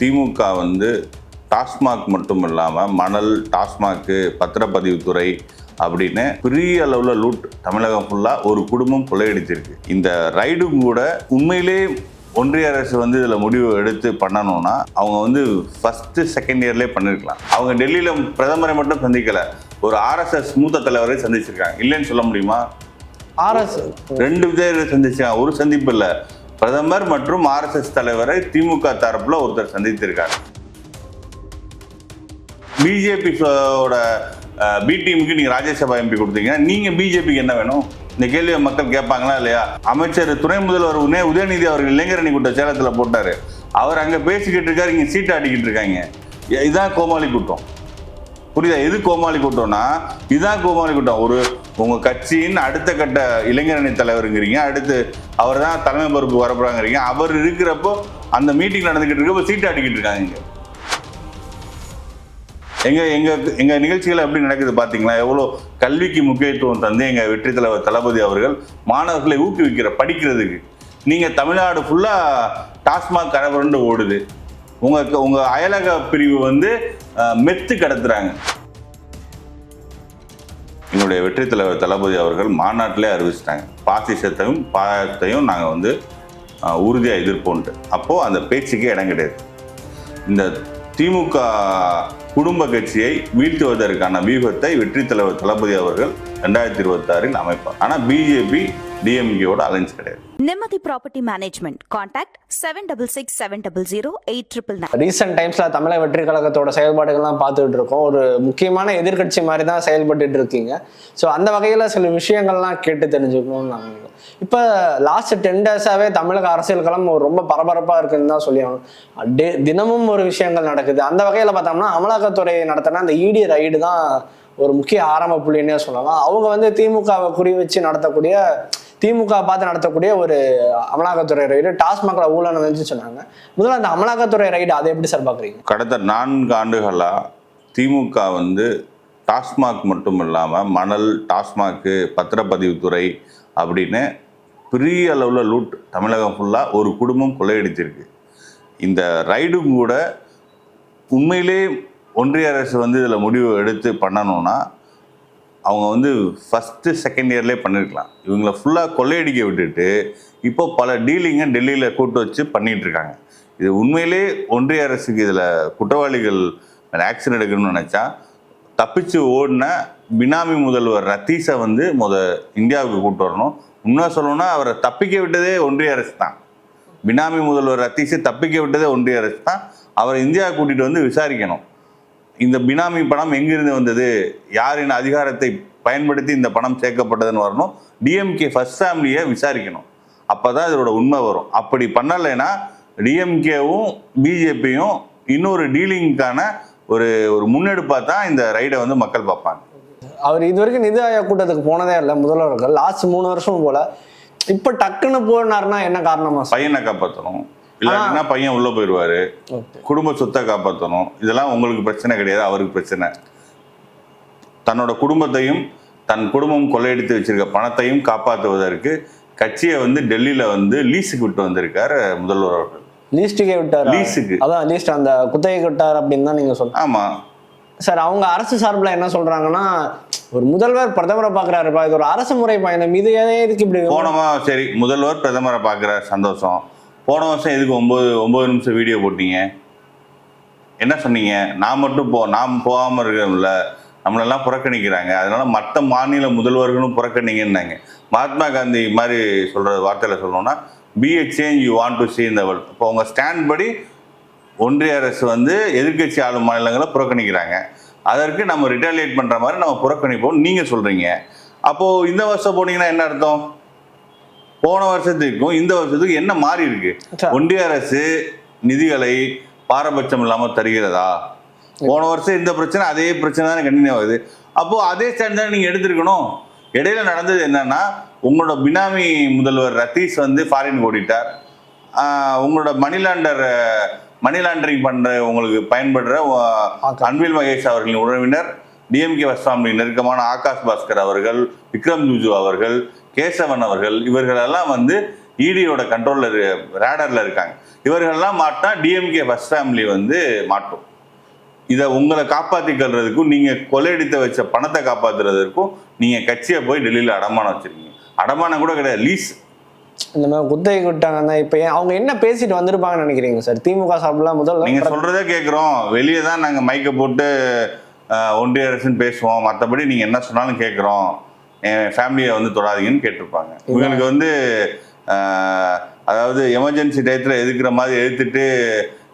திமுக வந்து டாஸ்மாக் மட்டும் இல்லாமல் மணல் டாஸ்மாக்கு பத்திரப்பதிவுத்துறை அப்படின்னு பெரிய அளவில் லூட் தமிழகம் ஃபுல்லாக ஒரு குடும்பம் கொள்ளையடிச்சிருக்கு. இந்த ரைடும் கூட உண்மையிலே ஒன்றிய அரசு வந்து இதில் முடிவு எடுத்து பண்ணணும்னா அவங்க வந்து ஃபஸ்ட்டு செகண்ட் இயர்லேயே பண்ணியிருக்கலாம் அவங்க டெல்லியில் பிரதமரை மட்டும் சந்திக்கலை. ஒரு ஆர்எஸ்எஸ் மூத்த தலைவரை சந்திச்சிருக்காங்க. இல்லைன்னு சொல்ல முடியுமா? ஆர்எஸ் ரெண்டு பேர் சந்திச்சாங்க. ஒரு சந்திப்பு இல்லை. பிரதமர் மற்றும் ஆர்எஸ்எஸ் தலைவரை திமுக தரப்புல ஒருத்தர் சந்தித்திருக்காரு. பிஜேபி பி டீமுக்கு நீங்க ராஜ்யசபா எம்பி கொடுத்தீங்க நீங்க பிஜேபிக்கு என்ன வேணும்? இந்த கேள்வியை மக்கள் கேட்பாங்களா இல்லையா? அமைச்சர் துணை முதல்வர் உடனே உதயநிதி அவர்கள் இளைஞரணி கூட்டம் சேலத்தில் போட்டாரு. அவர் அங்கே பேசிக்கிட்டு இருக்காரு இங்கே சீட்டு ஆடிக்கிட்டு இருக்காங்க. இதுதான் கோமாளி கூட்டம் புரியுதா? எது கோமாளி கூட்டம்னா இதுதான் கோமாளி கூட்டம். ஒரு உங்க கட்சியின் அடுத்த கட்ட இளைஞரணி தலைவருங்கிறீங்க அடுத்து அவர் தான் தலைமை பொறுப்பு வரப்போறாங்கிறீங்க. அவர் இருக்கிறப்போ அந்த மீட்டிங் நடந்துகிட்டு இருக்கப்போ சீட்டு ஆட்டிக்கிட்டு இருக்காங்க இங்க. எங்க எங்க எங்க நிகழ்ச்சிகள் எப்படி நடக்குது பாத்தீங்களா? எவ்வளோ கல்விக்கு முக்கியத்துவம் தந்து எங்க வெற்றி தலைவர் தளபதி அவர்கள் மாணவர்களை ஊக்குவிக்கிற படிக்கிறதுக்கு. நீங்க தமிழ்நாடு ஃபுல்லா டாஸ்மாக் கரபுரண்டு ஓடுது. உங்களுக்கு உங்கள் அயலக பிரிவு வந்து மெத்து கடத்துறாங்க. என்னுடைய வெற்றி தலைவர் தளபதி அவர்கள் மாநாட்டிலே அறிவிச்சிட்டாங்க. பாசிசத்தையும் பாயத்தையும் நாங்கள் வந்து உறுதியாக எதிர்ப்போன்ட்டு அப்போது அந்த பேச்சுக்கே இடம் கிடையாது. இந்த திமுக குடும்ப கட்சியை வீழ்த்துவதற்கான வியூகத்தை வெற்றி தலைவர் தளபதி அவர்கள் ரெண்டாயிரத்தி இருபத்தாறில் அமைப்பார். ஆனால் பிஜேபி டிஎம்கேவோட அலைன்ஸ் கிடையாது. நிம்மதி property management contact seven double six seven double zero eight triple nine recent டைம்ஸ்ல தமிழக வெற்றி கழகத்தோட செயல்பாடுகள்லாம் பார்த்துட்டு இருக்கோம். ஒரு முக்கியமான எதிர்க்கட்சி மாதிரி தான் செயல்பட்டுட்டு இருக்கீங்க. ஸோ அந்த வகையில் சில விஷயங்கள்லாம் கேட்டு தெரிஞ்சுக்கணும்னு நாங்கள். இப்போ லாஸ்ட் டென் டேஸாவே தமிழக அரசியல் களம் ஒரு ரொம்ப பரபரப்பாக இருக்குன்னு தான் சொல்லி தினமும் ஒரு விஷயங்கள் நடக்குது. அந்த வகையில் பார்த்தோம்னா அமலாக்கத்துறை நடத்தின அந்த இடி ரைடு தான் ஒரு முக்கிய ஆரம்ப புள்ளின்னே சொல்லலாம். அவங்க வந்து திமுகவை குறி வச்சு நடத்தக்கூடிய திமுக பார்த்து நடத்தக்கூடிய ஒரு அமலாக்கத்துறை ரைடு டாஸ்மாக்ல ஊழல் நடந்துச்சு சொன்னாங்க. முதல்ல அந்த அமலாக்கத்துறை ரைடு அதை எப்படி சார் பார்க்குறீங்க? கடந்த நான்கு ஆண்டுகளாக திமுக வந்து டாஸ்மாக் மட்டும் இல்லாமல் மணல் டாஸ்மாக்கு பத்திரப்பதிவுத்துறை அப்படின்னு பெரிய அளவில் லூட் தமிழகம் ஃபுல்லாக ஒரு குடும்பம் கொள்ளையடிச்சிருக்கு. இந்த ரைடும் கூட உண்மையிலே ஒன்றிய அரசு வந்து இதில் முடிவு எடுத்து பண்ணணும்னா அவங்க வந்து ஃபஸ்ட்டு செகண்ட் இயர்லேயே பண்ணியிருக்கலாம் இவங்கள ஃபுல்லாக கொள்ளையடிக்க விட்டுட்டு இப்போ பல டீலிங்கை டெல்லியில் கூட்டு வச்சு பண்ணிட்டு இருக்காங்க. இது உண்மையிலே ஒன்றிய அரசுக்கு இதில் குற்றவாளிகள் ஆக்ஷன் எடுக்கணும்னு நினச்சா தப்பிச்சு ஓடின பினாமி முதல்வர் ரத்தீஷை வந்து முத இந்தியாவுக்கு கூப்பிட்டு வரணும். உண்மை சொல்லணும்னா அவரை தப்பிக்க விட்டதே ஒன்றிய அரசு தான். பினாமி முதல்வர் ரத்தீஷை தப்பிக்க விட்டதே ஒன்றிய அரசு தான். அவரை இந்தியா கூட்டிகிட்டு வந்து விசாரிக்கணும். இந்த பினாமி பணம் எங்கிருந்து வந்தது? யாரின் அதிகாரத்தை பயன்படுத்தி இந்த பணம் சேர்க்கப்பட்டதுன்னு வரணும்? டிஎம்கே ஃபர்ஸ்ட் ஃபேமிலியை விசாரிக்கணும். அப்போ தான் இதோட உண்மை வரும். அப்படி பண்ணலைன்னா டிஎம்கேவும் பிஜேபியும் இன்னொரு டீலிங்க்கான ஒரு ஒரு முன்னெடுப்பாக தான் இந்த ரைடை வந்து மக்கள் பார்ப்பாங்க. அவர் இது வரைக்கும் நிதி ஆயோக் கூட்டத்துக்கு போனதே இல்லை முதல்வர்கள். லாஸ்ட் மூணு வருஷம் போல. இப்போ டக்குன்னு போனாருன்னா என்ன காரணமா சார்? பையனை காப்பாற்றணும் இல்லாட்டினா பையன் உள்ளே போயிடுவாரு? குடும்ப சொத்தை காப்பாற்றணும் இதெல்லாம் உங்களுக்கு பிரச்சனை கிடையாது அவருக்கு பிரச்சனை. தன்னோட குடும்பத்தையும் தன் குடும்பம் கொள்ளையடித்து வச்சிருக்க பணத்தையும் காப்பாற்றுவதற்கு கட்சியை வந்து டெல்லியில் வந்து லீஸுக்கு விட்டு வந்திருக்கார் முதல்வர் அவர்கள். லீஸ்ட்டுக்கே விட்டார்? லீஸுக்கு. அதான் லீஸ்ட் அந்த குத்தகைக்கு விட்டார் அப்படின்னு தான் நீங்க சொல்றீங்க ஆமாம் சார் அவங்க அரசு சார்பில் என்ன சொல்றாங்கன்னா ஒரு முதல்வர் பிரதமரை பாக்குறாருப்பா இது ஒரு அரசு முறை பயணம் இது எதுக்கு இப்படி போனமா சரி முதல்வர் பிரதமரை பார்க்குறார் சந்தோஷம். போன வருஷம் எதுக்கு ஒம்பது ஒம்பது நிமிஷம் வீடியோ போட்டீங்க? என்ன சொன்னீங்க? நான் மட்டும் போ நாம் போகாமல் இருக்கிறோம்ல நம்மளெல்லாம் புறக்கணிக்கிறாங்க. அதனால மற்ற மாநில முதல்வர்களும் புறக்கணிங்கன்னாங்க. மகாத்மா காந்தி மாதிரி சொல்கிற வார்த்தையில் சொல்லணும்னா be change you want to see இந்த வேர்ல்ட் இப்போ உங்கள் ஸ்டாண்ட் படி ஒன்றிய அரசு வந்து எதிர்க்கட்சி ஆளும் மாநிலங்களை புறக்கணிக்கிறாங்க. அதற்கு நம்ம ரிட்டாலியேட் பண்ணுற மாதிரி நம்ம புறக்கணிப்போம் நீங்கள் சொல்கிறீங்க அப்போது இந்த வருஷம் போனீங்கன்னா என்ன அர்த்தம்? போன வருஷத்துக்கும் இந்த வருஷத்துக்கும் என்ன மாறி இருக்கு. ஒன்றிய அரசு நிதிகளை பாரபட்சம் இல்லாம தருகிறதா? போன வருஷம் இந்த பிரச்சனை அதே பிரச்சனை தானே கண்டினியூ ஆகுது. அப்போ அதே ஸ்டாண்ட் தானே நீங்க எடுத்திருக்கணும். இடையில நடந்தது என்னன்னா உங்களோட பினாமி முதல்வர் ரத்தீஷ் வந்து ஃபாரின் ஓடிட்டார். உங்களோட மணி லாண்டர் மணி லாண்டரிங் பண்ற உங்களுக்கு பயன்படுற. அன்பில் மகேஷ் அவர்களின் உறவினர் டிஎம்கே வஸ்வாமி நெருக்கமான ஆகாஷ் பாஸ்கர் அவர்கள் விக்ரம் ஜூஜு அவர்கள் கேசவன் அவர்கள் இவர்களெல்லாம் வந்து இடியோட கண்ட்ரோலில் ரேடரில் இருக்காங்க. இவர்கள்லாம் மாட்டினா டிஎம்கே ஃபர்ஸ்ட் ஃபேமிலி வந்து மாட்டும். இதை உங்களை காப்பாற்றிக்கிறதுக்கும் நீங்கள் கொள்ளையடித்த வச்ச பணத்தை காப்பாற்றுறதுக்கும் நீங்கள் கட்சியை போய் டெல்லியில் அடமானம் வச்சுருக்கீங்க. அடமானம் கூட கிடையாது லீஸ் இந்த மாதிரி குத்தகை விட்டாங்கன்னா இப்போ ஏன் அவங்க என்ன பேசிட்டு வந்திருப்பாங்கன்னு நினைக்கிறீங்க சார்? திமுக சார்பில் முதல்ல நீங்க சொல்றதே கேட்குறோம் வெளியே தான் நாங்க மைக்கை போட்டு ஒன்றிய அரசுன்னு பேசுவோம். மற்றபடி நீங்க என்ன சொன்னாலும் கேட்குறோம் என் ஃபேமிலியை வந்து தொடாதீங்கன்னு கேட்டிருப்பாங்க. இவங்களுக்கு வந்து அதாவது எமர்ஜென்சி டயத்தில் எதுக்குற மாதிரி எதிர்த்துட்டு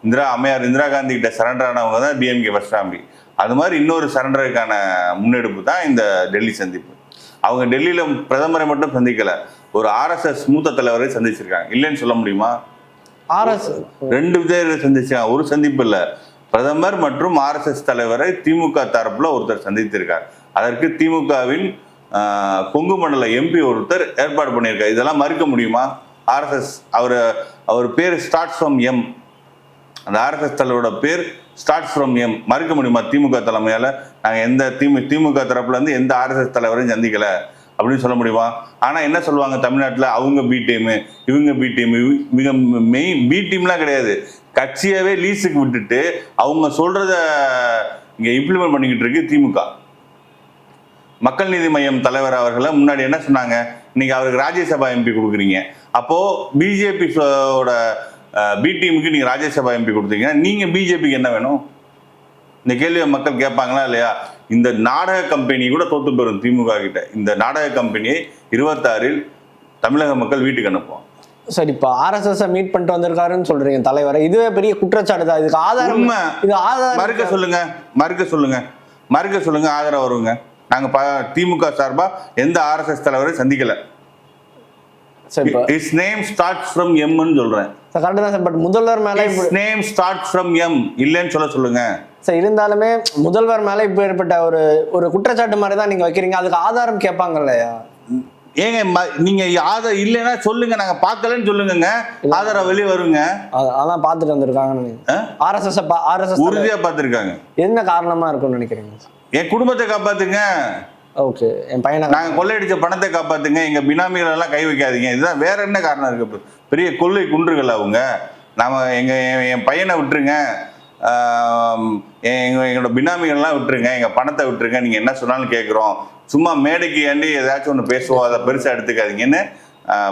இந்திரா அம்மையார் இந்திரா காந்தி கிட்ட சரண்டர் ஆனவங்க தான் டிஎம்கே ஃபர்ஸ்ட் ஃபேமிலி அது மாதிரி இன்னொரு சரண்டருக்கான முன்னெடுப்பு தான் இந்த டெல்லி சந்திப்பு. அவங்க டெல்லியில பிரதமரை மட்டும் சந்திக்கல. ஒரு ஆர்எஸ்எஸ் மூத்த தலைவரை சந்திச்சிருக்காங்க. இல்லைன்னு சொல்ல முடியுமா? ஆர்எஸ் ரெண்டு பேர் சந்திச்சாங்க. ஒரு சந்திப்பு இல்ல. பிரதமர் மற்றும் ஆர்எஸ்எஸ் தலைவரை திமுக தரப்புல ஒருத்தர் சந்தித்திருக்கார். அதற்கு திமுகவின் கொங்கு மண்டல எம்பி ஒருத்தர் ஏற்பாடு பண்ணியிருக்காரு. இதெல்லாம் மறுக்க முடியுமா? ஆர்எஸ்எஸ் அவர் அவர் பேர் ஸ்டார்ட் ஃப்ரம் எம் அந்த ஆர்எஸ்எஸ் தலைவரோட பேர் ஸ்டார்ட் ஃப்ரம் எம் மறுக்க முடியுமா திமுக தலைமையால்? நாங்கள் எந்த திமு திமுக தரப்புலேருந்து எந்த ஆர்எஸ்எஸ் தலைவரையும் சந்திக்கலை. அப்படின்னு சொல்ல முடியுமா? ஆனால் என்ன சொல்லுவாங்க தமிழ்நாட்டில்? அவங்க பி டீம் இவங்க பி டீம் இவங்க மெயின் பி டீம்லாம் கிடையாது. கட்சியவே லீஸுக்கு விட்டுட்டு அவங்க சொல்றத இங்கே இம்ப்ளிமெண்ட் பண்ணிக்கிட்டு இருக்கு திமுக. மக்கள் நீதி மையம் தலைவர் அவர்களை முன்னாடி என்ன சொன்னாங்க? இன்னைக்கு அவருக்கு ராஜ்யசபா எம்பி கொடுக்குறீங்க. அப்போ பிஜேபி ஓட பி டீமுக்கு நீங்க ராஜ்யசபா எம்பி கொடுத்தீங்கன்னா நீங்க பிஜேபிக்கு என்ன வேணும்? இந்த கேள்வியை மக்கள் கேட்பாங்களா இல்லையா? இந்த நாடக கம்பெனி கூட தோத்து போயிடும் திமுக கிட்ட. இந்த நாடக கம்பெனியை இருபத்தாறில் தமிழக மக்கள் வீட்டுக்கு அனுப்புவோம் சரி இப்போ ஆர்எஸ்எஸ் மீட் பண்ணிட்டு வந்திருக்காருன்னு சொல்றீங்க தலைவரை. இதுவே பெரிய குற்றச்சாட்டு தான். இதுக்கு ஆதாரம். இது ஆதாரம் மறுக்க சொல்லுங்க. மறுக்க சொல்லுங்க. மறுக்க சொல்லுங்க. ஆதரவு வருங்க. நாங்க ப- திமுக சார்பா எந்த ஆர்எஸ்எஸ் தலைவரை சந்திக்கல. சரி இஸ் நேம் ஸ்டார்ட் ஃப்ரம் எம்னு சொல்றேன். கரெக்ட் தான் சார் பட் முதல்வர் மேல நேம் ஸ்டார்ட் ஃப்ரம் எம் இல்லைன்னு சொல்ல சொல்லுங்க. சார் இருந்தாலுமே முதல்வர் மேல இப்ப ஏற்பட்ட ஒரு ஒரு குற்றச்சாட்டு மாதிரி தான் நீங்க வைக்கிறீங்க. அதுக்கு ஆதாரம் கேட்பாங்க இல்லையா ஏங்க நீங்க ஆதரவு இல்லைன்னா சொல்லுங்க. நாங்க பார்க்கலன்னு சொல்லுங்கங்க. ஆதரவு வெளியே வருங்க. அத- அதான் நினைக்கிறேன். ஆ? ஆர்எஸ்எஸ் ஆர்எஸ்எஸ் உறுதியா பார்த்திருக்காங்க. என்ன காரணமா இருக்கும்னு நினைக்கிறீங்க என் குடும்பத்தை காப்பாத்துங்க. ஓகே என் பையனை நாங்க கொள்ளையடிச்ச பணத்தை காப்பாத்துங்க. எங்க பினாமிகள் எல்லாம் கை வைக்காதீங்க. இதுதான் வேற என்ன காரணம் இருக்கு? பெரிய கொள்ளை குன்றுகள் அவங்க. நாம எங்க என் பையனை விட்டுருங்க. ஆம், எங்க எங்களோட பினாமிகள்லாம் விட்டுருங்க. எங்க பணத்தை விட்டுருங்க. நீங்க என்ன சொன்னாலும் கேட்குறோம் சும்மா மேடைக்கு ஏண்டி ஏதாச்சும் ஒன்று பேசுவோம். அதை பெருசா எடுத்துக்காதீங்கன்னு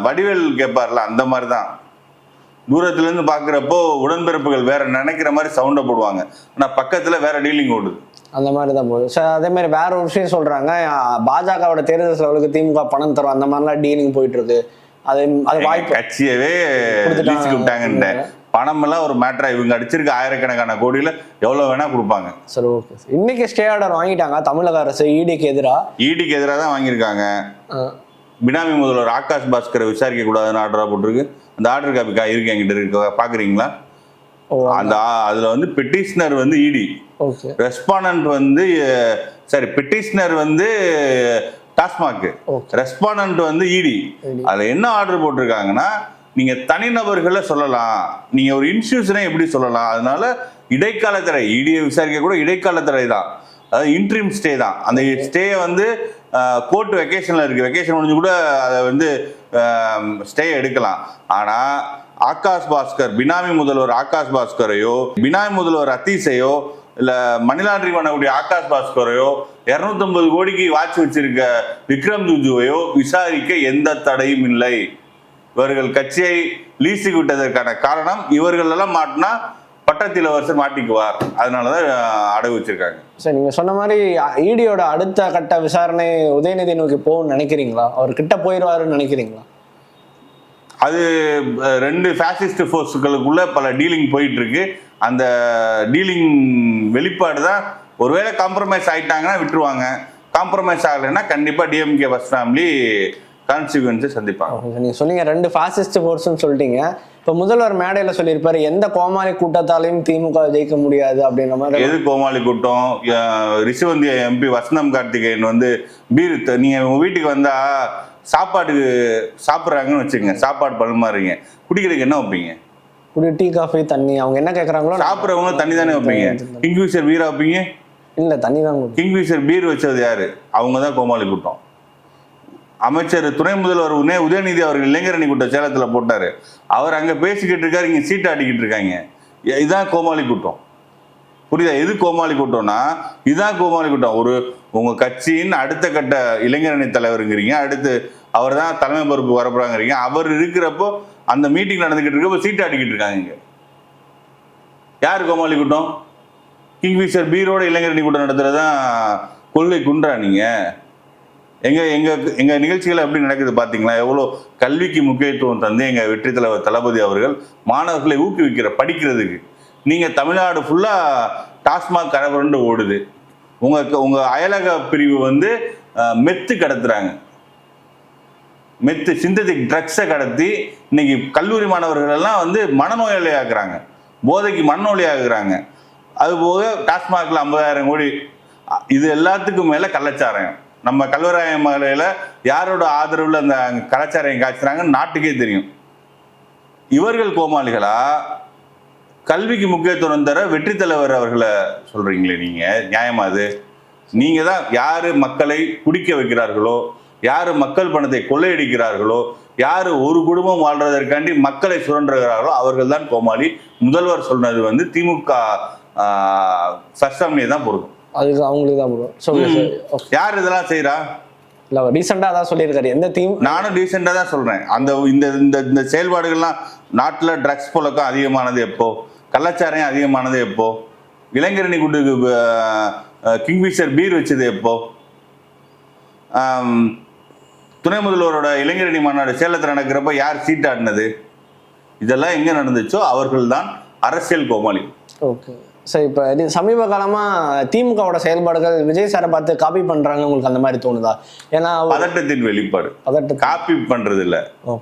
வடிவேல் கேட்பார்ல அந்த மாதிரி தான் தூரத்துல இருந்து பாக்குறப்போ உடன்பிறப்புகள் வேற நினைக்கிற மாதிரி சவுண்டை போடுவாங்க. ஆனா பக்கத்துல வேற டீலிங் ஓடுது. அந்த மாதிரி தான் போகுது. சார் அதே மாதிரி வேற ஒரு விஷயம் சொல்றாங்க. அஹ், பாஜகவோட தேர்தல் செலவுக்கு திமுக பணம் தரும். அந்த மாதிரிலாம் டீலிங் போயிட்டு இருக்கு அது அது வாய்ப்பு கட்சியவே விட்டாங்கன்ட்டு. பணம் எல்லாம் ஒரு மேட்டரா இவங்க அடிச்சிருக்க ஆயிரக்கணக்கான கோடியில எவ்வளவு வேணா கொடுப்பாங்க. சரி ஓகே இன்னைக்கு ஸ்டே ஆர்டர் வாங்கிட்டாங்க. தமிழக அரசு இடிக்கு எதிராக ஈடிக்கு எதிராக தான் வாங்கியிருக்காங்க. பினாமி முதல்வர் ஆகாஷ் பாஸ்கரை விசாரிக்க கூடாதுன்னு ஆர்டரா போட்டிருக்கு. அந்த ஆர்டர் காப்பி இருக்கு என்கிட்ட இருக்கு? பாக்குறீங்களா? ஓ அந்த அதுல வந்து பெட்டிஷனர் வந்து இடி ஓகே. ரெஸ்பாண்டன்ட் வந்து சாரி பெட்டிஷனர் வந்து டாஸ்மாக். ரெஸ்பாண்டன்ட் வந்து இடி ED. அதுல என்ன ஆர்டர் போட்டிருக்காங்கன்னா நீங்க தனிநபர்களை சொல்லலாம். நீங்க ஒரு இன்ஸ்டியூஷனை எப்படி சொல்லலாம்? அதனால இடைக்கால தடை இடியை விசாரிக்க கூட இடைக்கால தடை தான். அதாவது இன்ட்ரீம் ஸ்டே தான். அந்த ஸ்டேயை வந்து கோர்ட் வெக்கேஷனில் இருக்குது வெக்கேஷன் முடிஞ்சு கூட அதை வந்து ஸ்டே எடுக்கலாம். ஆனால் ஆகாஷ் பாஸ்கர் பினாமி முதல்வர் ஆகாஷ் பாஸ்கரையோ பினாமி முதல்வர் அத்தீஸையோ இல்லை மணி லாண்டரிங் பண்ணக்கூடிய ஆகாஷ் பாஸ்கரையோ 250 கோடிக்கு வாட்ச் வச்சிருக்க விக்ரம் ஜுஜுவையோ விசாரிக்க எந்த தடையும் இல்லை. இவர்கள் கட்சியை லீஸுக்கு விட்டதற்கான காரணம் இவர்கள் எல்லாம் மாட்டினா பட்டத்தில் வருஷம் மாட்டிக்குவார். அதனாலதான் அஹ், அடகு வச்சிருக்காங்க. சார் நீங்க சொன்ன மாதிரி இடியோட அடுத்த கட்ட விசாரணை உதயநிதி நோக்கி போகும்னு நினைக்கிறீங்களா? அவர் கிட்ட போயிடுவாருன்னு நினைக்கிறீங்களா? அது ரெண்டு ஃபேசிஸ்ட் ஃபோர்ஸுகளுக்குள்ள பல டீலிங் போயிட்டு இருக்கு அந்த டீலிங் வெளிப்பாடு தான் ஒருவேளை காம்ப்ரமைஸ் ஆயிட்டாங்கன்னா விட்டுருவாங்க. காம்ப்ரமைஸ் ஆகலைன்னா கண்டிப்பா டிஎம்கே ஃபர்ஸ்ட் ஃபேமிலி கான்சிக்வன்ஸை சந்திப்பாங்க. Okay sir. நீங்க சொன்னீங்க ரெண்டு ஃபாசிஸ்ட் ஃபோர்ஸ்னு சொல்லிட்டீங்க. இப்போ முதல்வர் மேடையில சொல்லியிருப்பாரு எந்த கோமாளி கூட்டத்தாலையும் திமுக ஜெயிக்க முடியாது அப்படின்ற மாதிரி. எது கோமாளி கூட்டம்? ரிஷிவந்திய எம்பி வசனம் கார்த்திகேயன் வந்து பீர் த- நீங்க உங்க வீட்டுக்கு வந்தா சாப்பாட்டுக்கு சாப்பிட்றாங்கன்னு வச்சுக்கோங்க சாப்பாடு பரிமாறுறீங்க. குடிக்கிறதுக்கு என்ன வைப்பீங்க? குடி டீ காஃபி தண்ணி அவங்க என்ன கேட்குறாங்களோ சாப்பிட்றவங்க தண்ணி தானே வைப்பீங்க. கிங்ஃபிஷர் பீரா வைப்பீங்க? இல்ல தண்ணி தான் கிங்ஃபிஷர் பீர் வச்சது யாரு? அவங்க தான் கோமாளி கூட்டம். அமைச்சர் துணை முதல்வர் உனே உதயநிதி அவர்கள் இளைஞரணி கூட்டம் சேலத்தில் போட்டார். அவர் அங்கே பேசிக்கிட்டு இருக்காரு இங்கே சீட்டை ஆடிக்கிட்டு இருக்காங்க. இதுதான் கோமாளி கூட்டம். புரியுதா? எது கோமாளி கூட்டம்னா இதுதான் கோமாளி கூட்டம். ஒரு உங்கள் கட்சியின் அடுத்த கட்ட இளைஞரணி தலைவருங்கிறீங்க அடுத்து அவர் தான் தலைமை பொறுப்பு வரப்போறாங்கிறீங்க. அவர் இருக்கிறப்போ அந்த மீட்டிங் நடந்துக்கிட்டு இருக்கப்போ சீட்டு ஆடிக்கிட்டு இருக்காங்க யார் கோமாளி கூட்டம்? கிங்ஃபிஷர் பீரோட இளைஞரணி கூட்டம் நடத்துறதுதான் கொள்கை குன்றா நீங்க? எங்க எங்க எங்க நிகழ்ச்சிகள் எப்படி நடக்குது பாத்தீங்களா? எவ்வளோ கல்விக்கு முக்கியத்துவம் தந்து எங்க வெற்றி தலைவர் தளபதி அவர்கள் மாணவர்களை ஊக்குவிக்கிற படிக்கிறதுக்கு. நீங்க தமிழ்நாடு ஃபுல்லா டாஸ்மாக் கரபுரண்டு ஓடுது. உங்க உங்க அயலக பிரிவு வந்து மெத்து கடத்துறாங்க. மெத்து சிந்தட்டிக் ட்ரக்ஸை கடத்தி இன்னைக்கு கல்லூரி மாணவர்கள் எல்லாம் வந்து மனநோயாளி ஆக்குறாங்க போதைக்கு மனநோயாளி ஆகுறாங்க அது போக டாஸ்மாக்ல ஐம்பதாயிரம் கோடி இது எல்லாத்துக்கும் மேல கள்ளச்சாராயம். நம்ம கல்வராய மலையில யாரோட ஆதரவுல அந்த கலாச்சாரம் காய்ச்சினாங்கன்னு நாட்டுக்கே தெரியும். இவர்கள் கோமாளிகளா? கல்விக்கு முக்கியத்துவம் தர வெற்றி தலைவர் அவர்களை சொல்றீங்களே நீங்க. நியாயமா அது? நீங்க தான் யாரு மக்களை குடிக்க வைக்கிறார்களோ யாரு மக்கள் பணத்தை கொள்ளையடிக்கிறார்களோ யாரு ஒரு குடும்பம் வாழ்றதற்காண்டி மக்களை சுரண்டுகிறார்களோ அவர்கள் தான் கோமாளி. முதல்வர் சொன்னது வந்து திமுக சஸ்டாமியை தான் பொருந்தும் அதுக்கு அவங்களுக்கு தான் ப்ரோ சொல்லுங்க யார் இதெல்லாம் செய்றா? இல்லை ரீசெண்டாக அதான் சொல்லியிருக்காரு. எந்த தீம் நானும் ரீசெண்டாக தான் சொல்றேன். அந்த இந்த இந்த இந்த செயல்பாடுகள்லாம் நாட்டில் ட்ரக்ஸ் புழக்கம் அதிகமானது எப்போ? கள்ளச்சாராயம் அதிகமானது எப்போ? இளைஞரணி குண்டுக்கு கிங்ஃபிஷர் பீர் வச்சது எப்போ? துணை முதல்வரோட இளைஞரணி மாநாடு சேலத்தில் நடக்கிறப்ப யார் சீட்டாடினது இதெல்லாம் எங்கே நடந்துச்சோ அவர்கள்தான் அரசியல் கோமாளி. ஓகே சார் இப்போ இது சமீப காலமாக திமுகவோட செயல்பாடுகள் விஜய் சாரை பார்த்து காப்பி பண்ணுறாங்க உங்களுக்கு அந்த மாதிரி தோணுதா? ஏன்னா பதட்டத்தின் வெளிப்பாடு. பதட்ட காப்பி பண்றது இல்ல.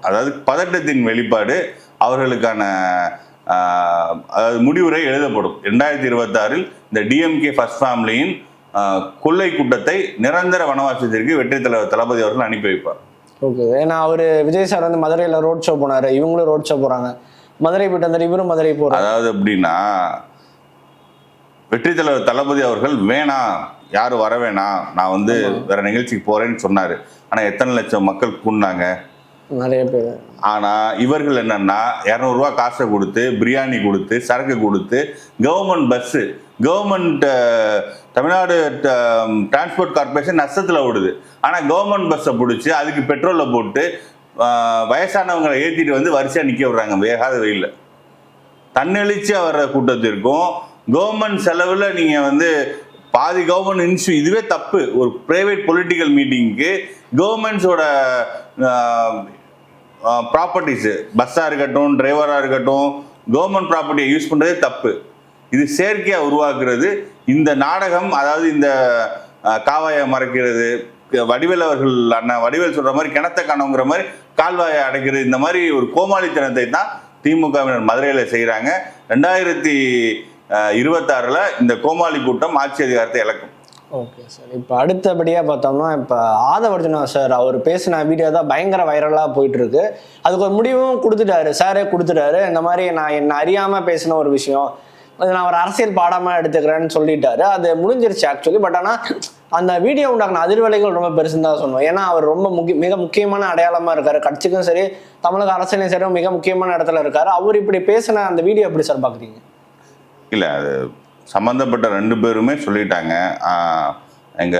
அதாவது பதட்டத்தின் வெளிப்பாடு அவர்களுக்கான அதாவது முடிவுரை எழுதப்படும். ரெண்டாயிரத்தி இருபத்தாறில் இந்த டிஎம்கே ஃபர்ஸ்ட் ஃபேமிலியின் கொள்ளை கூட்டத்தை நிரந்தர வனவாசத்திற்கு வெற்றி தலைவர் தளபதி அவர்கள் அனுப்பி வைப்பார். ஓகே. ஏன்னா அவர் விஜய் சார் வந்து மதுரையில் ரோட் ஷோ போனார். இவங்களும் ரோட் ஷோ போகிறாங்க மதுரை போயிட்டு வந்தார். இவரும் மதுரை போகிறார் அதாவது எப்படின்னா வெற்றி தலைவர் தளபதி அவர்கள் வேணாம் யாரும் வர வேணாம் நான் வந்து வேற நிகழ்ச்சிக்கு போறேன்னு சொன்னாரு. ஆனா எத்தனை லட்சம் மக்கள் கூடினாங்க? நிறைய பேர். ஆனா இவர்கள் என்னன்னா இரநூறுவா காசை கொடுத்து பிரியாணி கொடுத்து சரக்கு கொடுத்து government bus government Tamilnadu transport corporation நஷ்டத்தில் ஓடுது. ஆனா கவர்மெண்ட் பஸ்ஸை பிடிச்சி அதுக்கு பெட்ரோலை போட்டு வயசானவங்களை ஏற்றிட்டு வந்து வரிசையாக நிற்க விடுறாங்க வேகாத வெயில்ல. தன்னெழுச்சியா வர்ற கூட்டத்திற்கும் கவர்மெண்ட் செலவில் நீங்கள் வந்து பாதி கவர்மெண்ட் இன்ஸ்யூ இதுவே தப்பு. ஒரு பிரைவேட் பொலிட்டிக்கல் மீட்டிங்க்கு கவர்மெண்ட்ஸோட ப்ராப்பர்ட்டிஸு பஸ்ஸாக இருக்கட்டும் டிரைவராக இருக்கட்டும் கவர்மெண்ட் ப்ராப்பர்ட்டியை யூஸ் பண்ணுறதே தப்பு. இது செயற்கையாக உருவாக்குறது. இந்த நாடகம் அதாவது இந்த காவாயை மறைக்கிறது வடிவேல் அவர்கள் அண்ணன் வடிவேல் சொல்கிற மாதிரி கிணத்த காணோங்கிற மாதிரி கால்வாயை அடைக்கிறது இந்த மாதிரி ஒரு கோமாளித்தனத்தை தான் திமுகவினர் மதுரையில் செய்கிறாங்க ரெண்டாயிரத்தி இருபத்தாறில் இந்த கோமாளி கூட்டம் ஆட்சி அதிகாரத்தை இழக்கும். Okay sir. இப்போ அடுத்தபடியாக பார்த்தோம்னா இப்போ ஆதவர்ஜனா சார் அவர் பேசின வீடியோ தான் பயங்கர வைரலாக போயிட்டு இருக்கு அதுக்கு ஒரு முடிவும் கொடுத்துட்டாரு. சாரே கொடுத்துட்டாரு. இந்த மாதிரி நான் என்ன அறியாமல் பேசின ஒரு விஷயம். நான் ஒரு அரசியல் பாடமாக எடுத்துக்கிறேன்னு சொல்லிட்டாரு. அது முடிஞ்சிருச்சு ஆக்சுவலி பட் ஆனால் அந்த வீடியோ உண்டாக்குன அதிர்வலைகள் ரொம்ப பெருசுன்னு தான் சொன்னோம் ஏன்னா அவர் ரொம்ப முக்கிய மிக முக்கியமான அடையாளமாக இருக்காரு. கட்சிக்கும் சரி தமிழக அரசியலையும் சரி மிக முக்கியமான இடத்துல இருக்காரு. அவர் இப்படி பேசின அந்த வீடியோ எப்படி சார் பார்க்குறீங்க இல்லை அது சம்மந்தப்பட்ட ரெண்டு பேருமே சொல்லிட்டாங்க. ஆஹ், எங்க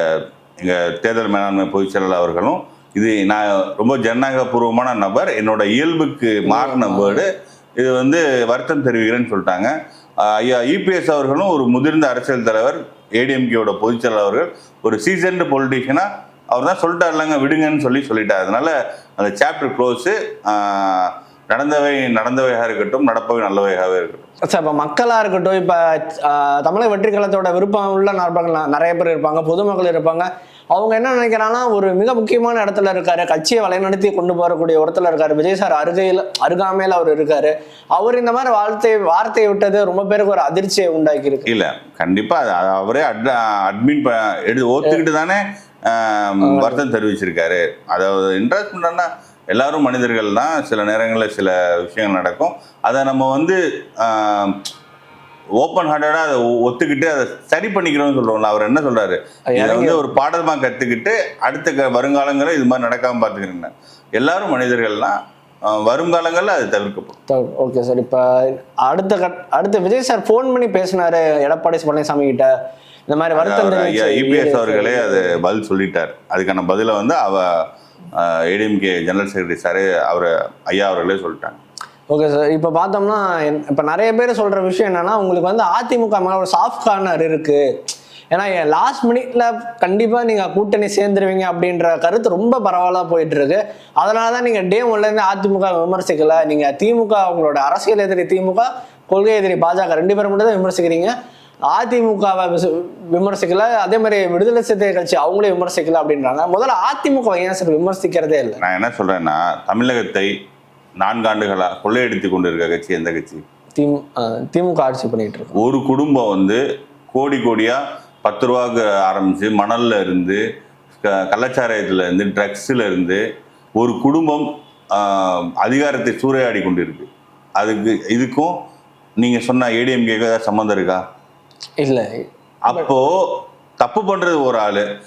எங்க தேர்தல் மேலாண்மை பொதுச் செயலாளர் அவர்களும் இது நான் ரொம்ப ஜனநாயகபூர்வமான நபர் என்னோட இயல்புக்கு மாறின வேர்டு. இது வந்து வருத்தம் தெரிவிக்கிறேன்னு சொல்லிட்டாங்க. ஐயா இபிஎஸ் அவர்களும் ஒரு முதிர்ந்த அரசியல் தலைவர் ஏடிஎம்கேவோட பொதுச் செயலாளர் அவர்கள் ஒரு சீசன்டு பொலிட்டிஷியனா அவர் தான் சொல்லிட்டாருலங்க விடுங்கன்னு சொல்லி சொல்லிட்டார். அதனால அந்த சாப்டர் க்ளோஸு நடந்தவை நடந்தவையாக இருக்கட்டும் நடப்பவை நல்லவையாகவே இருக்கட்டும். சார் இப்போ மக்களாக இருக்கட்டும் இப்போ தமிழக வெற்றி கழகத்தோட விருப்பம் உள்ள நபர்கள் நிறைய பேர் இருப்பாங்க பொதுமக்கள் இருப்பாங்க. அவங்க என்ன நினைக்கிறாங்கன்னா ஒரு மிக முக்கியமான இடத்துல இருக்காரு கட்சியை வழிநடத்தி கொண்டு போகக்கூடிய இடத்துல இருக்காரு விஜய் சார் அருகையில் அருகாமையில் அவர் இருக்காரு. அவர் இந்த மாதிரி வார்த்தை வார்த்தையை விட்டது ரொம்ப பேருக்கு ஒரு அதிர்ச்சியை உண்டாக்கி இருக்கு இல்ல கண்டிப்பா அது அவரே அட் அட்மின் எடுத்து ஒத்துக்கிட்டு தானே வருத்தம் தெரிவிச்சிருக்காரு. அதாவது இன்ட்ரெஸ்ட்மெண்ட்னா எல்லாரும் மனிதர்கள் தான். சில நேரங்களில் சில விஷயங்கள் நடக்கும். அதை நம்ம வந்து ஓப்பன் ஹார்ட்டடா அதை ஒத்துக்கிட்டு அதை சரி பண்ணிக்கிறோம்னு சொல்றோம்ல. அவர் என்ன சொல்றாரு? இதை வந்து ஒரு பாடமா கத்துக்கிட்டு அடுத்த க- வருங்காலங்களில் இது மாதிரி நடக்காம பார்த்துக்கிறேன் எல்லாரும் மனிதர்கள்லாம் வருங்காலங்களில் அது தவிர்க்கப்படும். ஓகே சார் இப்போ அடுத்த கட் அடுத்த விஜய் சார் ஃபோன் பண்ணி பேசினாரு. எடப்பாடி பழனிசாமி கிட்ட. இந்த மாதிரி வருத்தம் ஐயா இபிஎஸ் அவர்களே அது பதில் சொல்லிட்டார். அதுக்கான பதிலை வந்து அவ ஏடிஎம்கே ஜெனரல் செக்ரட்டரி சார் அவர் ஐயா அவர்களே சொல்லிட்டாங்க. ஓகே சார் இப்போ பார்த்தோம்னா இப்போ நிறைய பேர் சொல்கிற விஷயம் என்னென்னா உங்களுக்கு வந்து அதிமுக மேலே ஒரு சாஃப்ட் கார்னர் இருக்குது ஏன்னா லாஸ்ட் மினிட்ல கண்டிப்பா நீங்க கூட்டணி சேர்ந்துருவீங்க அப்படின்ற கருத்து ரொம்ப பரவாயில்ல போயிட்டு இருக்கு அதனால தான் நீங்க டே ஒன்ல இருந்து அதிமுக விமர்சிக்கல. நீங்க திமுக உங்களோட அரசியல் எதிரி திமுக கொள்கை எதிரி பாஜக ரெண்டு பேரும் மட்டும் தான் விமர்சிக்கிறீங்க. அதிமுகவை விமர்சிக்கல. அதே மாதிரி விடுதலை சிறுத்தை கட்சி அவங்களே விமர்சிக்கல அப்படின்றாங்க. முதல்ல அதிமுக ஏன் சார் விமர்சிக்கிறதே இல்லை? நான் என்ன சொல்றேன்னா தமிழகத்தை நான்காண்டுகளா கொள்ளையடித்து கொண்டிருக்க கட்சி எந்த கட்சி? திமுக ஆட்சி பண்ணிட்டு இருக்கோம் ஒரு குடும்பம் வந்து கோடி கோடியா பத்து ரூபாக்கு ஆரம்பிச்சு மணல்ல இருந்து கள்ளச்சாராயத்துல இருந்து ட்ரக்ஸ்ல இருந்து ஒரு குடும்பம் அதிகாரத்தை சூறையாடி கொண்டிருக்கு. அதுக்கு இதுக்கும் நீங்க சொன்ன ஏடிஎம்கேக்கு ஏதாவது சம்மந்தம் இருக்கா? இல்லை. அப்போ தப்பு பண்றது ஒரு ஆளு.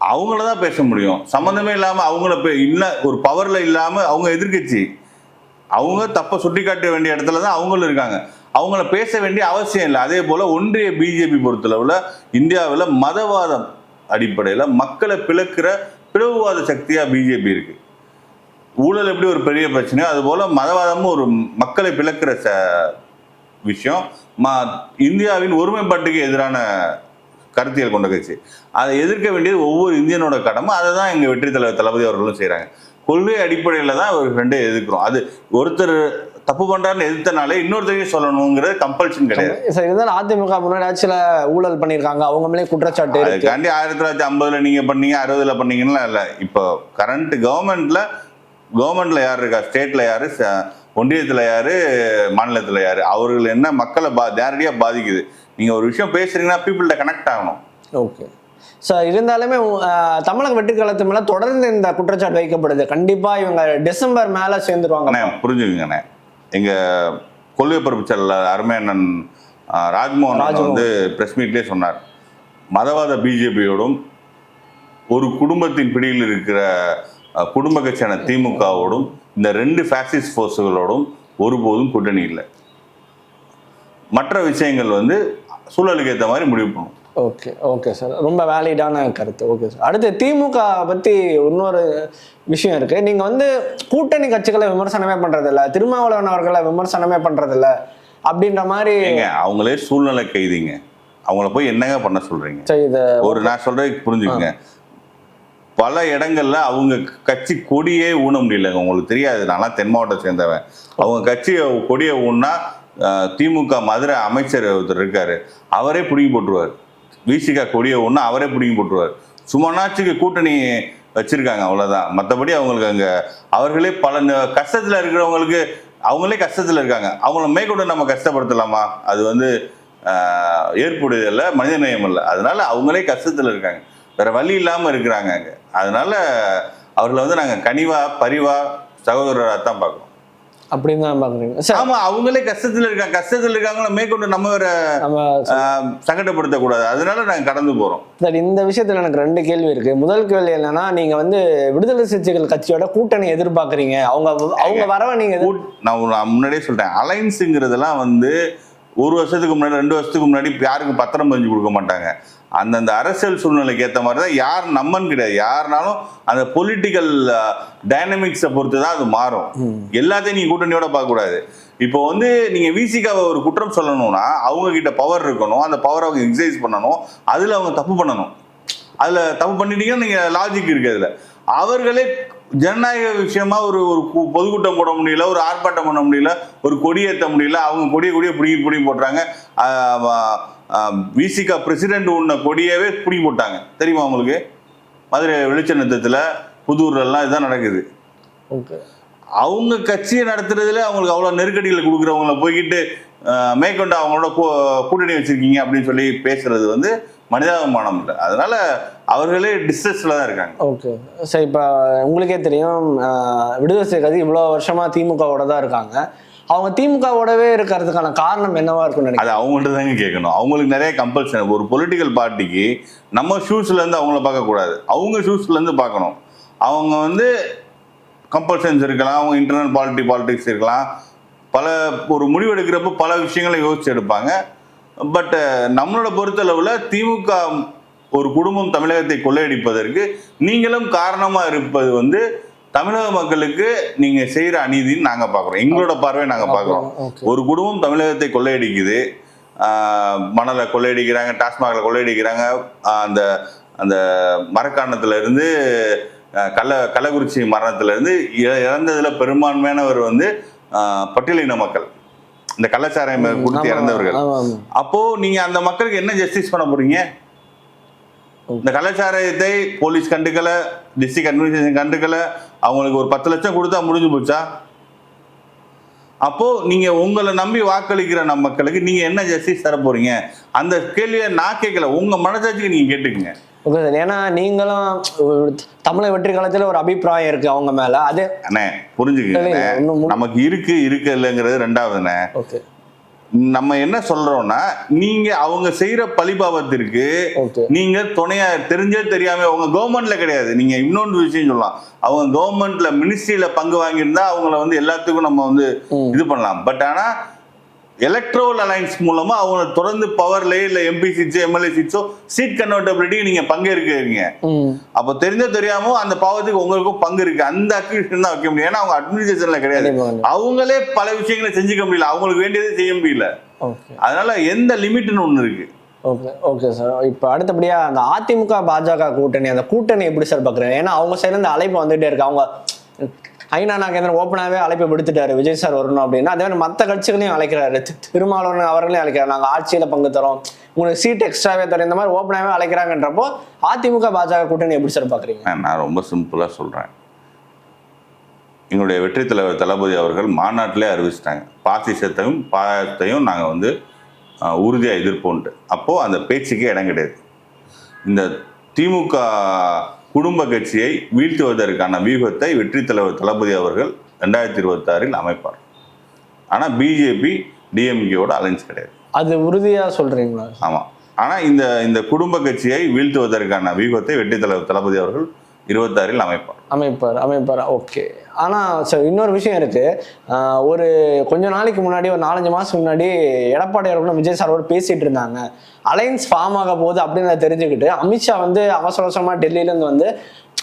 அவங்கள தான் பேச முடியும். சம்மந்தமே இல்லாம அவங்கள பே- ஒரு பவர்ல இல்லாம அவங்க எதிர்கட்சி அவங்க தப்பை சுட்டி காட்ட வேண்டிய இடத்துல தான் அவங்களும் இருக்காங்க. அவங்கள பேச வேண்டிய அவசியம் இல்லை. அதே போல ஒன்றிய பிஜேபி பொறுத்தளவுல இந்தியாவில் மதவாதம் அடிப்படையில் மக்களை பிளக்கிற பிளவுவாத சக்தியா பிஜேபி இருக்கு. ஊழல் எப்படி ஒரு பெரிய பிரச்சனையோ அது போல மதவாதமும் ஒரு மக்களை பிளக்கிற ச விஷயம். ம இந்தியாவின் ஒருமைப்பாட்டுக்கு எதிரான கருத்தியல் கொண்ட கட்சி. அதை எதிர்க்க வேண்டியது ஒவ்வொரு இந்தியனோட கடமை. அதை தான் எங்கள் வெற்றி தலைவர் தளபதி அவர்களும் செய்கிறாங்க கொள்கை அடிப்படையில் தான் ஒரு ரெண்டே எதிர்க்கிறோம். அது ஒருத்தர் தப்பு பண்றாருன்னு எதிர்த்தனாலே இன்னொருத்தரையும் சொல்லணுங்கிறது கம்பல்ஷன் கிடையாது. சார் இருந்தாலும் அதிமுக முன்னாடி ஆட்சியில ஊழல் பண்ணியிருக்காங்க. அவங்க மேலே குற்றச்சாட்டு அதுக்காண்டி ஆயிரத்தி தொள்ளாயிரத்தி ஐம்பதுல நீங்க பண்ணீங்க அறுபதுல பண்ணீங்கன்னா இல்லை. இப்போ கரண்ட் கவர்மெண்ட்ல கவர்மெண்ட்ல யார் இருக்கா? ஸ்டேட்ல யாரு? ஒன்றியத்துல யாரு? மாநிலத்துல யாரு? அவர்கள் என்ன மக்களை பா நேரடியா பாதிக்குது. நீங்க ஒரு விஷயம் பேசுறீங்கன்னா பீப்புள்கிட்ட கனெக்ட் ஆகணும். ஓகே சார் இருந்தாலுமே தமிழக வெற்றி கழகத்து மேல தொடர்ந்து இந்த குற்றச்சாட்டு வைக்கப்படுது. கண்டிப்பா இவங்க டிசம்பர் மேல சேர்ந்துருவாங்க. அண்ணே புரிஞ்சுக்கங்கண்ணே எங்க கொள்கை பரப்பு செல்ல அருமையண்ணன் ராஜ்மோகன். வந்து பிரஸ் மீட்லேயே சொன்னார். மதவாத பிஜேபியோடும் ஒரு குடும்பத்தின் பிடியில் இருக்கிற குடும்ப கட்சியான திமுகவோடும் இந்த ரெண்டு ஃபேசிஸ்ட் ஃபோர்ஸுகளோடும் ஒருபோதும் கூட்டணி இல்லை. மற்ற விஷயங்கள் வந்து சூழலுக்கு ஏற்ற மாதிரி முடிவு பண்ணும். ஓகே ஓகே சார் ரொம்ப வேலிடான கருத்து. ஓகே சார் அடுத்து திமுக பத்தி இன்னொரு விஷயம் இருக்கு. நீங்க வந்து கூட்டணி கட்சிகளை விமர்சனமே பண்றதில்ல. திருமாவளவன் அவர்களை விமர்சனமே பண்றதில்ல அப்படின்ற மாதிரி அவங்களே சூழ்நிலை கைதிங்க. அவங்கள போய் என்னங்க பண்ண சொல்றீங்க? சரி, இத ஒரு நான் சொல்றது புரிஞ்சுக்கங்க. பல இடங்கள்ல அவங்க கட்சி கொடியே ஊன முடியலங்க. உங்களுக்கு தெரியாது. நான்லாம் தென் மாவட்டம் சேர்ந்தவன். அவங்க கட்சி கொடியை ஊன்னா திமுக மதுரை அமைச்சர் ஒருத்தர் இருக்காரு. அவரே பிடுங்கி போட்டுருவார். விசிகா கொடியை ஒன்று அவரே பிடுங்கி போட்டுருவார். சுமனாட்சிக்கு கூட்டணி வச்சிருக்காங்க. அவ்வளோதான் மற்றபடி அவங்களுக்கு அங்கே அவர்களே பல ந- இருக்கிறவங்களுக்கு அவங்களே கஷ்டத்தில் இருக்காங்க. அவங்கள மேற்கொண்டு நம்ம கஷ்டப்படுத்தலாமா? அது வந்து ஏற்புடையதில்லை மனித மனிதநேயம் இல்லை அதனால அவங்களே கஷ்டத்தில் இருக்காங்க. வேற வழி இல்லாம இருக்கிறாங்க அங்க. அதனால அவர்களை வந்து நாங்க கனிவா பரிவா சகோதரராக தான் பார்க்கறோம். அப்படின்னு தான் பாக்குறீங்க ஆமா அவங்களே கஷ்டத்துல இருக்காங்க. கஷ்டத்துல இருக்காங்களோ மேற்கொண்டு நம்ம வேற நம்ம ஆஹ், சங்கடப்படுத்தக்கூடாது. அதனால நாங்க கடந்து போறோம். சார் இந்த விஷயத்துல எனக்கு ரெண்டு கேள்வி இருக்கு. முதல் கேள்வி என்னன்னா நீங்க வந்து விடுதலை சிறுத்தைகள் கட்சியோட கூட்டணி எதிர்பார்க்கறீங்க. அவங்க அவங்க வரவ நீங்க நான் ஒரு- முன்னாடியே சொல்லிட்டேன் அலைன்ஸுங்கிறதெல்லாம் வந்து ஒரு வருஷத்துக்கு முன்னாடி ரெண்டு வருஷத்துக்கு முன்னாடி யாருக்கும் பத்திரம் பதிஞ்சு கொடுக்க மாட்டாங்க. அந்தந்த அரசியல் சூழ்நிலைக்கு ஏற்ற மாதிரி தான் யார் நம்மன்னு கிடையாது. யாருனாலும் அந்த பொலிட்டிக்கல் டைனமிக்ஸை பொறுத்து தான் அது மாறும். எல்லாத்தையும் நீங்க கூட்டணியோட பார்க்கக்கூடாது. இப்போ வந்து நீங்க விசிகாவை ஒரு குற்றம் சொல்லணும்னா அவங்க கிட்ட பவர் இருக்கணும் அந்த பவரை அவங்க எக்ஸசைஸ் பண்ணணும் அதுல அவங்க தப்பு பண்ணணும். அதுல தப்பு பண்ணிட்டீங்கன்னா நீங்க லாஜிக் இருக்கு அதுல. அவர்களே ஜனநாயக விஷயமா ஒரு ஒரு பொதுக்கூட்டம் போட முடியல ஒரு ஆர்ப்பாட்டம் பண்ண முடியல ஒரு கொடியேற்ற முடியல அவங்க கொடியை கொடியை பிடிங்கி பிடிங்கி போட்டுறாங்க. விசிகா பிரசிடென்ட் உன்ன கொடியவே பிடிங்கி போட்டாங்க தெரியுமா உங்களுக்கு? மதுரை வெளிச்சநத்தத்துல புதூர்ல எல்லாம் இதுதான் நடக்குது. ஓகே. அவங்க கட்சியை நடத்துறதுல அவங்களுக்கு அவ்வளோ நெருக்கடிகளை கொடுக்குறவங்கள போய்கிட்டு மேற்கொண்டு அவங்களோட கூட்டணி வச்சிருக்கீங்க அப்படின்னு சொல்லி பேசுறது வந்து மனிதாபிமானம் இல்லை. அதனால அவர்களே டிஸ்ட்ரெஸ்ல தான் இருக்காங்க. ஓகே. சரி இப்போ உங்களுக்கே தெரியும் விடுதலை கட்சி இவ்வளோ வருஷமா திமுகவோட தான் இருக்காங்க. அவங்க திமுகவோடவே இருக்கிறதுக்கான காரணம் என்னவா இருக்கும்னு அது அவங்கள்ட்ட தாங்க கேட்கணும். அவங்களுக்கு நிறைய கம்பல்சன் ஒரு பொலிட்டிக்கல் பார்ட்டிக்கு நம்ம ஷூஸ்லேருந்து அவங்கள பார்க்கக்கூடாது அவங்க ஷூஸ்லேருந்து பார்க்கணும். அவங்க வந்து கம்பல்சன்ஸ் இருக்கலாம். அவங்க இன்டர்னல் பாலிட்டி பாலிடிக்ஸ் இருக்கலாம். பல ஒரு முடிவு எடுக்கிறப்ப பல விஷயங்களை யோசிச்சு எடுப்பாங்க. பட் நம்மளோட பொறுத்தளவில் திமுக ஒரு குடும்பம் தமிழகத்தை கொள்ளையடிப்பதற்கு நீங்களும் காரணமாக இருப்பது வந்து தமிழக மக்களுக்கு நீங்க செய்யற அநீதின்னு நாங்க பார்க்குறோம் எங்களோட பார்வை நாங்க பார்க்குறோம் ஓகே ஒரு குடும்பம் தமிழகத்தை கொள்ளையடிக்குது. மணலை கொள்ளையடிக்கிறாங்க டாஸ்மாகில் கொள்ளையடிக்கிறாங்க. அந்த அந்த மரக்காணத்துல இருந்து கள்ள கள்ளக்குறிச்சி மரணத்துல இருந்து இறந்ததுல பெரும்பான்மையானவர் வந்து பட்டியலின மக்கள். இந்த கள்ளச்சாராயம் குடித்து இறந்தவர்கள். அப்போ நீங்க அந்த மக்களுக்கு என்ன ஜஸ்டிஸ் பண்ண போறீங்க? இந்த கள்ளச்சாராயத்தை போலீஸ் கண்டுக்கல டிஸ்ட்ரிக்ட் அட்மினிஸ்ட்ரேஷன் கண்டுக்கல அவங்களுக்கு ஒரு பத்து லட்சம் கொடுத்தா முடிஞ்சு போச்சா? அப்போ நீங்க உங்களை நம்பி வாக்களிக்கிற நம்ம மக்களுக்கு நீங்க என்ன ஜஸ்டிஸ் தர போறீங்க? அந்த கேள்வியை நான் கேட்கல. உங்க மனசாட்சிக்கு நீங்க கேட்டுக்குங்க. ஓகே சார் ஏன்னா நீங்களும் தமிழக வெற்றி காலத்துல ஒரு அபிப்பிராயம் இருக்கு அவங்க மேல. அது அண்ணே புரிஞ்சுக்கங்க. நமக்கு இருக்கு இருக்கு இல்லைங்கிறது ரெண்டாவதுண்ணே. ஓகே. நம்ம என்ன சொல்றோம்னா நீங்க அவங்க செய்யற பழிபாவத்திற்கு நீங்க துணையா தெரிஞ்சே தெரியாம அவங்க கவர்மெண்ட்ல கிடையாது. நீங்க இன்னொன்று விஷயம் சொல்லலாம். அவங்க கவர்மெண்ட்ல மினிஸ்ட்ரியில பங்கு வாங்கியிருந்தா அவங்கள வந்து எல்லாத்துக்கும் நம்ம வந்து. இது பண்ணலாம். பட் ஆனா எலக்ட்ரோல் அலைன்ஸ் மூலமா அவங்க தொடர்ந்து பவர்லயே இல்ல எம்பி சீட்ஸோ எம்எல்ஏ சீட்ஸோ சீட் கன்வெர்டபிலிட்டி நீங்க பங்கேற்கிறீங்க. அப்போ தெரிஞ்சோ தெரியாமோ அந்த பாவத்துக்கு உங்களுக்கும் பங்கு இருக்கு. அந்த அக்யூஷன் தான் வைக்க முடியும். ஏன்னா அவங்க அட்மினிஸ்ட்ரேஷன்ல கிடையாது. அவங்களே பல விஷயங்களை செஞ்சுக்க முடியல. அவங்களுக்கு வேண்டியதை செய்ய முடியல. அதனால எந்த லிமிட்னு ஒண்ணு இருக்கு. Okay okay sir. இப்போ அடுத்தபடியா அந்த அதிமுக பாஜக கூட்டணி அந்த கூட்டணி எப்படி சார் பார்க்குறேன் ஏன்னா அவங்க சைடுல இருந்து அழைப்பு வந்துட்டே இருக்கு. அவங்க ஐநா நாகேந்திரன் ஓப்பனாகவே அழைப்பு விடுத்துட்டாரு. விஜய் சார் வரணும் அப்படின்னா அதே மாதிரி மற்ற கட்சிகளையும் அழைக்கிறாரு. திருமாவளவன் அவர்களையும் அழைக்கிறார். நாங்கள் ஆட்சியில் பங்கு தரோம். உங்களுக்கு சீட் எக்ஸ்ட்ராவே தரோம் இந்த மாதிரி ஓப்பனாகவே அழைக்கிறாங்கன்றப்போ அதிமுக பாஜக கூட்டணி எப்படி சார் பார்க்குறீங்க? நான் ரொம்ப சிம்பிளாக சொல்கிறேன் எங்களுடைய வெற்றி தலைவர் தளபதி அவர்கள் மாநாட்டிலே அறிவிச்சிட்டாங்க. பாசிசத்தையும் பாயத்தையும் நாங்கள் வந்து உறுதியாக எதிர்ப்போன்ட்டு அப்போது அந்த பேச்சுக்கே இடம் கிடையாது. இந்த திமுக குடும்ப கட்சியை வீழ்த்துவதற்கான வியூகத்தை வெற்றி தலைவர் தளபதி அவர்கள் ரெண்டாயிரத்தி இருபத்தாறில் அமைப்பார். ஆனால் பிஜேபி டிஎம்கேவோட அலைன்ஸ் கிடையாது. அது உறுதியா சொல்றீங்களா? ஆமாம் ஆனால் இந்த இந்த குடும்ப கட்சியை வீழ்த்துவதற்கான வியூகத்தை வெற்றி தலைவர் தளபதி அவர்கள் இருபத்தாறில் அமைப்பார். அமைப்பார் அமைப்பார்? ஓகே. ஆனால் சார் இன்னொரு விஷயம் இருக்கு. ஒரு கொஞ்ச நாளைக்கு முன்னாடி ஒரு நாலஞ்சு மாதம் முன்னாடி எடப்பாடியார் கூட விஜய் சாரோட பேசிட்டு இருந்தாங்க. அலையன்ஸ் ஃபார்ம் ஆக போகுது அப்படின்னு தெரிஞ்சுக்கிட்டு அமித்ஷா வந்து அவசர அவசரமாக டெல்லியிலேருந்து வந்து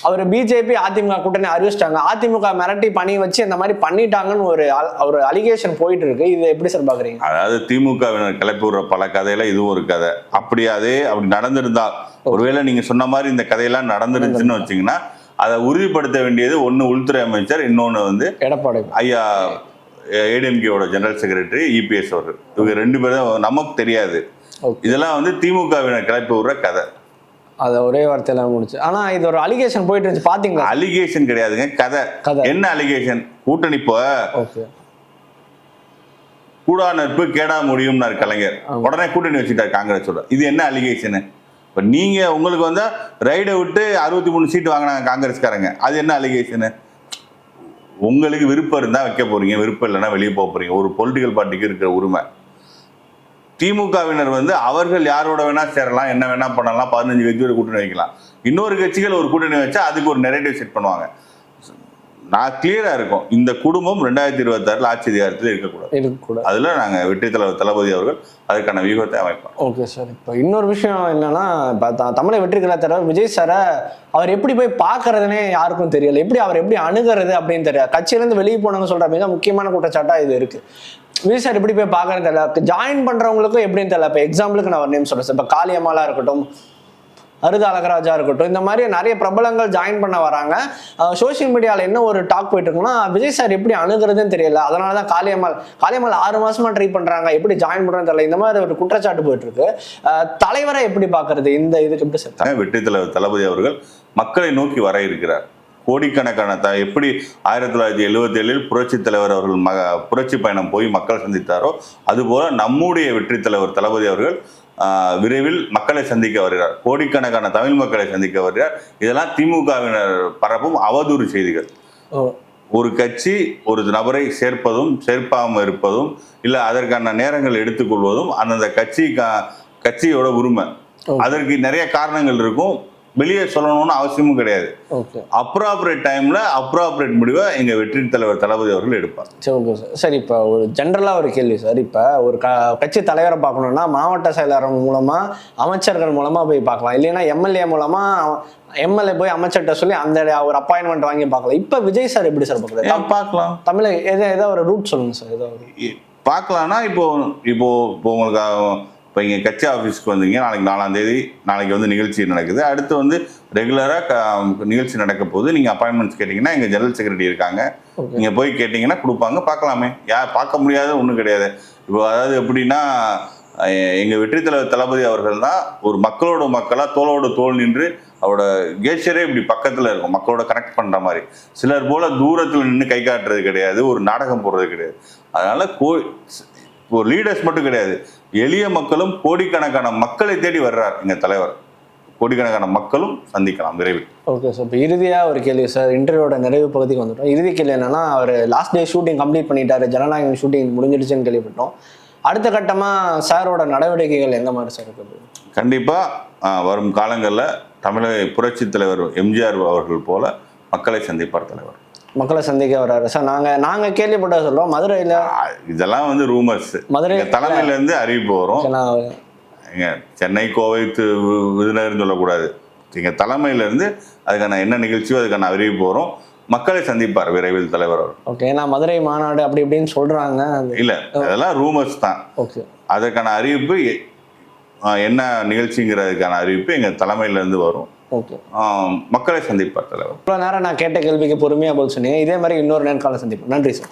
அவர் பிஜேபி அதிமுக கூட்டணி அறிவிச்சிட்டாங்க. அதிமுக மிரட்டி பணி வச்சு இந்த மாதிரி பண்ணிட்டாங்கன்னு ஒரு ஒரு அலிகேஷன் போயிட்டு இருக்கு. இதை எப்படி சார் பாக்குறீங்க? அதாவது திமுகவினர் கிளப்பி விடுற பல கதையில இதுவும் ஒரு கதை. அப்படி அதே அப்படி நடந்திருந்தா ஒருவேளை நீங்க சொன்ன மாதிரி இந்த கதையெல்லாம் நடந்துருச்சுன்னு வச்சீங்கன்னா அதை உறுதிப்படுத்த வேண்டியது ஒன்று உள்துறை அமைச்சர் இன்னொன்று வந்து எடப்பாடி. ஐயா ஏடிஎம்கேவோட ஜெனரல் செக்ரட்டரி இபிஎஸ் அவர்கள். இவங்க ரெண்டு பேரும் நமக்கு தெரியாது. இதெல்லாம் வந்து திமுகவினர் கிளப்பி விடுற கதை. அதை ஒரே வார்த்தையில முடிச்சு. ஆனா இது ஒரு அலிகேஷன் போயிட்டு இருந்துச்சு. பாத்தீங்களா? அலிகேஷன் கிடையாதுங்க. கதை. கதை. என்ன அலிகேஷன் கூட்டணி இப்போ கூடா நட்பு கேடா முடியும்னாரு கலைஞர். உடனே கூட்டணி வச்சுட்டார் காங்கிரஸோட. இது என்ன அலிகேஷனு இப்போ நீங்க உங்களுக்கு வந்தா ரைடை விட்டு அறுபத்தி மூணு சீட் வாங்கினாங்க காங்கிரஸ்காரங்க. அது என்ன அலிகேஷனு உங்களுக்கு விருப்பம் இருந்தா வைக்க போறீங்க. விருப்பம் இல்லைன்னா வெளியே போக போறீங்க. ஒரு பொலிட்டிக்கல் பார்ட்டிக்கு இருக்கிற உரிமை. திமுகவினர் வந்து அவர்கள் யாரோட வேணா சேரலாம் என்ன வேணா பண்ணலாம் பதினஞ்சு கட்சியோட கூட்டணி வைக்கலாம். இன்னொரு கட்சிகள் ஒரு கூட்டணி வச்சா அதுக்கு ஒரு நெரேட்டிவ் செட் பண்ணுவாங்க. நான் கிளியரா இருக்கும். இந்த குடும்பம் ரெண்டாயிரத்தி இருபத்தாறுல ஆட்சி அதிகாரத்தில் இருக்கக்கூடாது. இருக்கக்கூடாது. அதுல நாங்க வெற்றி தலைவர் தளபதி அவர்கள் அதற்கான வியூகத்தை அமைப்பார் ஓகே சார் இப்போ இன்னொரு விஷயம் என்னன்னா இப்போ தமிழை வெற்றி கலாச்சாரம் விஜய் சாரை அவர் எப்படி போய் பார்க்கறதுனே யாருக்கும் தெரியல. எப்படி அவர் எப்படி அணுகிறது அப்படின்னு தெரியல கட்சியிலேருந்து வெளியே போனவங்க சொல்ற மிக முக்கியமான குற்றச்சாட்டா இது இருக்கு. விஜய் சார் எப்படி போய் பார்க்கறது தெரியல. ஜாயின் பண்றவங்களுக்கும் எப்படின்னு தெரியல. இப்போ எக்ஸாம்பிளுக்கு நான் ஒரு நேம் சொல்றேன் இப்போ காளியம்மாலா இருக்கட்டும் அருது அழகராஜா இருக்கட்டும் இந்த மாதிரி நிறைய பிரபலங்கள் ஜாயின் பண்ண வராங்க. சோஷியல் மீடியாவில் என்ன ஒரு டாக் போயிட்டு இருக்குன்னா விஜய் சார் எப்படி அணுகிறதுன்னு தெரியல. அதனால தான் காளியம்மாள் காளியம்மாள் ஆறு மாசமா ட்ரை பண்றாங்க. எப்படி ஜாயின் பண்றதுன்னு தெரியல. இந்த மாதிரி ஒரு குற்றச்சாட்டு போயிட்டு இருக்கு. தலைவரை எப்படி பார்க்கறது? இந்த இதுக்கு எப்படி சார் வெற்றி தலைவர் தளபதி அவர்கள் மக்களை நோக்கி வர இருக்கிறார். கோடிக்கணக்கான த எப்படி ஆயிரத்தி தொள்ளாயிரத்தி எழுபத்தி ஏழில் புரட்சி தலைவர் அவர்கள் ம புரட்சி பயணம் போய் மக்கள் சந்தித்தாரோ அதுபோல நம்முடைய வெற்றி தலைவர் தளபதி அவர்கள் விரைவில் மக்களை சந்திக்க வருகிறார். கோடிக்கணக்கான தமிழ் மக்களை சந்திக்க வருகிறார். இதெல்லாம் திமுகவினர் பரப்பும் அவதூறு செய்திகள். ஒரு கட்சி ஒரு நபரை சேர்ப்பதும் சேர்ப்பாமல் இருப்பதும் இல்லை அதற்கான நேரங்கள் எடுத்துக்கொள்வதும் அந்தந்த கட்சி கட்சியோட உரிமை. அதற்கு நிறைய காரணங்கள் இருக்கும். வெளியே சொல்லணும்னு அவசியமும் கிடையாது. ஓகே அப்ராப்ரேட் டைம்ல அப்ராப்ரேட் முடிவை எங்க வெற்றி தலைவர் தளபதி அவர்கள் எடுப்பார். சரி ஓகே சார் சார் இப்போ ஒரு ஜென்ரலாக ஒரு கேள்வி சார் இப்போ ஒரு க கட்சி தலைவரை பார்க்கணுன்னா மாவட்ட செயலாளர் மூலமாக அமைச்சர்கள் மூலமாக போய் பார்க்கலாம். இல்லைன்னா எம்எல்ஏ மூலமாக எம்எல்ஏ போய் அமைச்சர்கிட்ட சொல்லி அந்த ஒரு அப்பாயின்மெண்ட் வாங்கி பார்க்கலாம். இப்போ விஜய் சார் எப்படி சார் பார்க்குறது ஏன் பார்க்கலாம்? தமிழ் எதோ ஏதோ ஒரு ரூட் சொல்லுங்க சார் ஏதோ பார்க்கலாம்னா இப்போ இப்போ இப்போ உங்களுக்கு இப்போ இங்கே கட்சி ஆஃபீஸ்க்கு வந்தீங்க நாளைக்கு நாலாம் தேதி நாளைக்கு வந்து நிகழ்ச்சி நடக்குது. அடுத்து வந்து ரெகுலராக நிகழ்ச்சி நடக்க போகுது. நீங்கள் அப்பாயின்மெண்ட்ஸ் கேட்டிங்கன்னா எங்கள் ஜெனரல் செக்ரட்டரி இருக்காங்க. நீங்கள் போய் கேட்டிங்கன்னா கொடுப்பாங்க பார்க்கலாமே. யார் பார்க்க முடியாத ஒன்றும் கிடையாது. இப்போ அதாவது எப்படின்னா அஹ், எங்க வெற்றி தலைவர் தளபதி அவர்கள் தான் ஒரு மக்களோட மக்களா தோளோட தோள் நின்று அவரோட கேஷரே இப்படி பக்கத்துல இருக்கும். மக்களோட கனெக்ட் பண்ற மாதிரி. சிலர் போல தூரத்துல நின்று கை காட்டுறது கிடையாது ஒரு நாடகம் போடுறது கிடையாது. அதனால கோ ஒரு லீடர்ஸ் மட்டும் கிடையாது. எளிய மக்களும் கோடிக்கணக்கான மக்களை தேடி வர்றார் எங்க தலைவர். கோடிக்கணக்கான மக்களும் சந்திக்கலாம் விரைவில். ஓகே சார் இப்போ இறுதியாக ஒரு கேள்வி சார் இன்டர்வியூட நிறைவு பகுதிக்கு வந்துட்டோம். இறுதி கேள்வி என்னன்னா அவர் லாஸ்ட் டே ஷூட்டிங் கம்ப்ளீட் பண்ணிட்டாரு. ஜனநாயகம் ஷூட்டிங் முடிஞ்சிடுச்சுன்னு கேள்விப்பட்டோம். அடுத்த கட்டமாக சாரோட நடவடிக்கைகள் எந்த மாதிரி சார் இருக்குது கண்டிப்பா ஆஹ், வரும் காலங்களில் தமிழக புரட்சி தலைவர் எம்ஜிஆர் அவர்கள் போல மக்களை சந்திப்பார் தலைவர். மக்களை சந்திக்க வர்றாரு சார் நாங்கள் நாங்கள் கேள்விப்பட்ட சொல்கிறோம் மதுரையில் இதெல்லாம் வந்து ரூமர்ஸ். மதுரை தலைமையில இருந்து அறிவிப்பு வரும். சென்னை கோவை விருதுநகர்னு சொல்லக்கூடாது. எங்க தலைமையில இருந்து அதுக்கான என்ன நிகழ்ச்சியோ அதுக்கான அறிவிப்பு வரும். மக்களை சந்திப்பார் விரைவில் தலைவர் அவர். ஓகே ஏன்னா மதுரை மாநாடு அப்படி இப்படின்னு சொல்கிறாங்க இல்ல அதெல்லாம் ரூமர்ஸ் தான். ஓகே அதற்கான அறிவிப்பு என்ன நிகழ்ச்சிங்கிறதுக்கான அறிவிப்பு எங்க தலைமையில இருந்து வரும். மக்களை சந்திப்பார் தலைவர். இவ்வளோ நேரம் நான் கேட்ட கேள்விக்கு பொறுமையாக பதில் சொன்னீங்க. இதே மாதிரி இன்னொரு நேர்காலம் சந்திப்போம். நன்றி சார்.